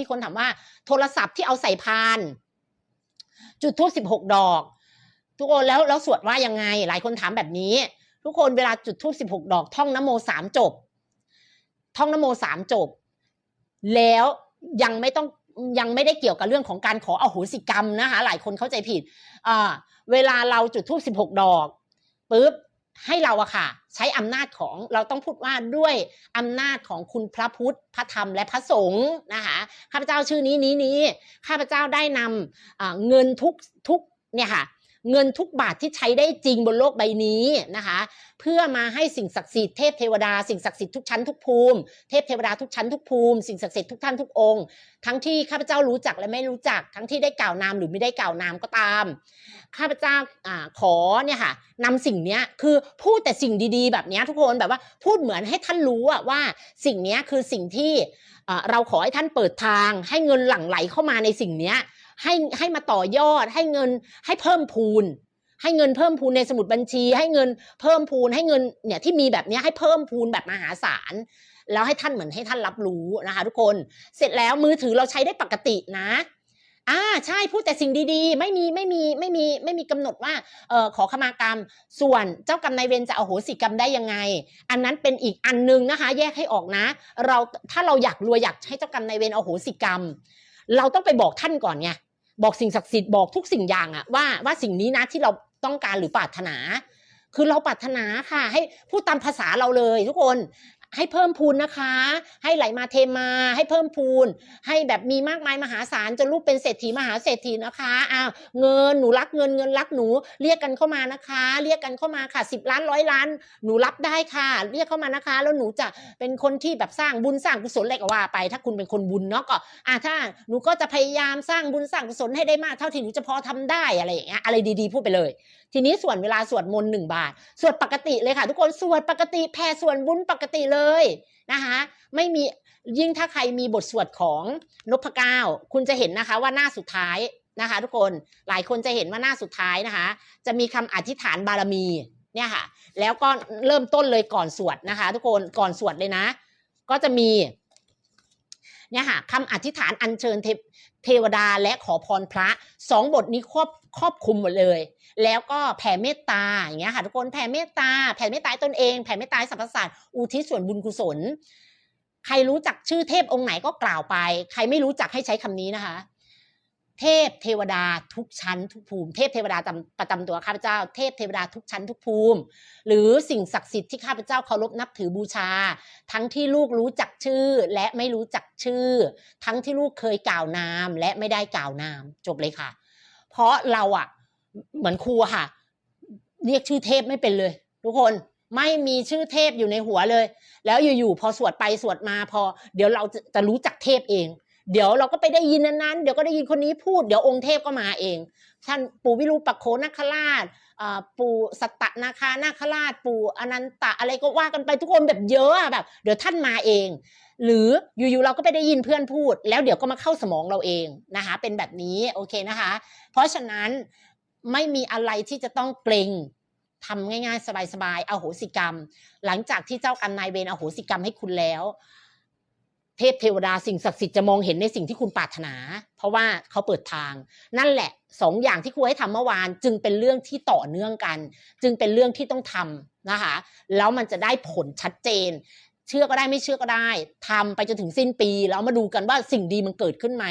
มีคนถามว่าโทรศัพท์ที่เอาใส่พาน จุดทูบสิบหกดอก ทุกคนแล้วแล้วสวดว่ายังไง หลายคนถามแบบนี้ ทุกคนเวลาจุดทูบสิบหกดอก ท่องนโมสามจบ ท่องนโมสามจบ แล้วยังไม่ต้องยังไม่ได้เกี่ยวกับเรื่องของการขออโหสิกรรมนะคะหลายคนเข้าใจผิดอ่าเวลาเราจุดทูบสิบหกดอกปุ๊บ ให้เราอะค่ะ ใช้อำนาจของเราต้องพูดว่าด้วยอำนาจของคุณพระพุทธพระธรรมและพระสงฆ์นะคะข้าพเจ้าชื่อนี้นี้นี้ข้าพเจ้าได้นำเงินทุกทุกเนี่ยค่ะ เงินทุกบาทที่ใช้ได้จริงบนโลกใบนี้นะคะ เพื่อมาให้สิ่งศักดิ์สิทธิ์เทพเทวดาสิ่งศักดิ์สิทธิ์ทุกชั้นทุกภูมิเทพเทวดาทุกชั้นทุกภูมิสิ่งศักดิ์สิทธิ์ทุกท่านทุกองค์ทั้งที่ข้าพเจ้ารู้จักและไม่รู้จัก ทั้งที่ได้กล่าวนามหรือไม่ได้กล่าวนามก็ตามข้าพเจ้าอขอเนี่ยค่ะนำสิ่งเนี้ยคือพูดแต่สิ่งดีๆ แบบเนี้ยทุกคนแบบว่าพูดเหมือนให้ท่านรู้ว่าสิ่งเนี้ยคือสิ่งที่เราขอให้ท่านเปิดทาง ให้เงินหลั่งไหลเข้ามาในสิ่งเนี้ย ให้ให้มาต่อยอด ให้เงินให้เพิ่มพูน ให้เงินเพิ่มพูนในสมุดบัญชี ให้เงินเพิ่มพูนให้เงินเนี่ยที่มีแบบนี้ให้เพิ่มพูนแบบมหาศาลแล้วให้ท่านเหมือนให้ท่านรับรู้นะคะ ทุกคนเสร็จแล้วมือถือเราใช้ได้ปกตินะอ่าใช่พูดแต่สิ่งดีๆ ไม่มีไม่มีไม่มีไม่มีกำหนดว่าเออขอขมากรรม ส่วนเจ้ากรรมนายเวรจะเอาโหสิกรรมได้ยังไง อันนั้นเป็นอีกอันนึงนะคะ แยกให้ออกนะ เราถ้าเราอยากรวยอยากให้เจ้ากรรมนายเวรเอาโหสิกรรม เราต้องไปบอกท่านก่อนไง บอกสิ่งศักดิ์สิทธิ์บอกทุกสิ่งอย่างอะว่าว่าสิ่งนี้นะที่เราต้องการหรือปรารถนา คือเราปรารถนาค่ะ ให้พูดตามภาษาเราเลยทุกคน ให้เพิ่มพูนนะคะ ให้ไหลมาเทมา ให้เพิ่มพูน ให้แบบมีมากมายมหาศาลจนลูกเป็นเศรษฐีมหาเศรษฐีนะคะอ้าวเงินหนูรักเงินเงินรักหนู เรียกกันเข้ามานะคะ เรียกกันเข้ามาค่ะสิบล้านร้อยล้าน หนูรับได้ค่ะ เรียกเข้ามานะคะ แล้วหนูจะเป็นคนที่แบบสร้างบุญสร้างกุศลอะไรก็ว่าไป ถ้าคุณเป็นคนบุญเนาะก็อ่าถ้าหนูก็จะพยายามสร้างบุญสร้างกุศลให้ได้มากเท่าที่หนูจะพอทำได้อะไรอย่างเงี้ยอะไรดีๆ พูดไปเลย ทีนี้ส่วนเวลาสวดมนต์หนึ่งบาท สวดปกติเลยค่ะ ทุกคนสวดปกติแผ่ส่วนบุญปกติเลยนะคะไม่มียิ่งถ้าใครมีบทสวดของนพเก้าคุณจะเห็นนะคะว่าหน้าสุดท้ายนะคะ ทุกคนหลายคนจะเห็นว่าหน้าสุดท้ายนะคะ จะมีคำอธิษฐานบารมีเนี่ยค่ะ แล้วก็เริ่มต้นเลยก่อนสวดนะคะ ทุกคนก่อนสวดเลยนะ ก็จะมี เนี่ยค่ะคำอธิษฐานอัญเชิญเทพเทวดาและขอพรพระสองบทนี้ครอบครอบคลุมหมดเลย แล้วก็แผ่เมตตาอย่างเงี้ยค่ะทุกคนแผ่เมตตาแผ่เมตตาตนเองแผ่เมตตาสรรพสัตว์อุทิศส่วนบุญกุศล ใครรู้จักชื่อเทพองค์ไหนก็กล่าวไป ใครไม่รู้จักให้ใช้คำนี้นะคะ เทพเทวดาทุกชั้นทุกภูมิ เทพเทวดาประจำตัวข้าพเจ้า เทพเทวดาทุกชั้นทุกภูมิ หรือสิ่งศักดิ์สิทธิ์ที่ข้าพเจ้าเคารพนับถือบูชา ทั้งที่ลูกรู้จักชื่อและไม่รู้จักชื่อ ทั้งที่ลูกเคยกล่าวนามและไม่ได้กล่าวนาม จบเลยค่ะ เพราะเราอะเหมือนครูค่ะ เรียกชื่อเทพไม่เป็นเลย ทุกคนไม่มีชื่อเทพอยู่ในหัวเลย แล้วอยู่ๆพอสวดไปสวดมาพอ เดี๋ยวเราจะจะรู้จักเทพเอง เดี๋ยวเราก็ไปได้ยินนั้นเดี๋ยวก็ได้ยินคนนี้พูดเดี๋ยวองค์เทพก็มาเอง ท่านปู่วิรูปักโขนาคราชอ่าปู่สัตตนาคานาคราช ปู่อนันตะอะไรก็ว่ากันไปทุกคนแบบเยอะอะแบบ เดี๋ยวท่านมาเอง หรืออยู่ๆเราก็ไปได้ยินเพื่อนพูด แล้วเดี๋ยวก็มาเข้าสมองเราเองนะคะ เป็นแบบนี้โอเคนะคะ เพราะฉะนั้นไม่มีอะไรที่จะต้องเกรงทำง่ายๆ สบายๆอโหสิกรรม หลังจากที่เจ้ากรรมนายเวรอโหสิกรรมให้คุณแล้ว เทพเทวดาสิ่งศักดิ์สิทธิ์จะมองเห็นในสิ่งที่คุณปรารถนา เพราะว่าเขาเปิดทาง นั่นแหละสองอย่างที่ครูให้ทำเมื่อวาน จึงเป็นเรื่องที่ต่อเนื่องกัน จึงเป็นเรื่องที่ต้องทำนะคะแล้วมันจะได้ผลชัดเจน เชื่อก็ได้ไม่เชื่อก็ได้ทำไปจนถึงสิ้นปี แล้วมาดูกันว่าสิ่งดีมันเกิดขึ้นไหม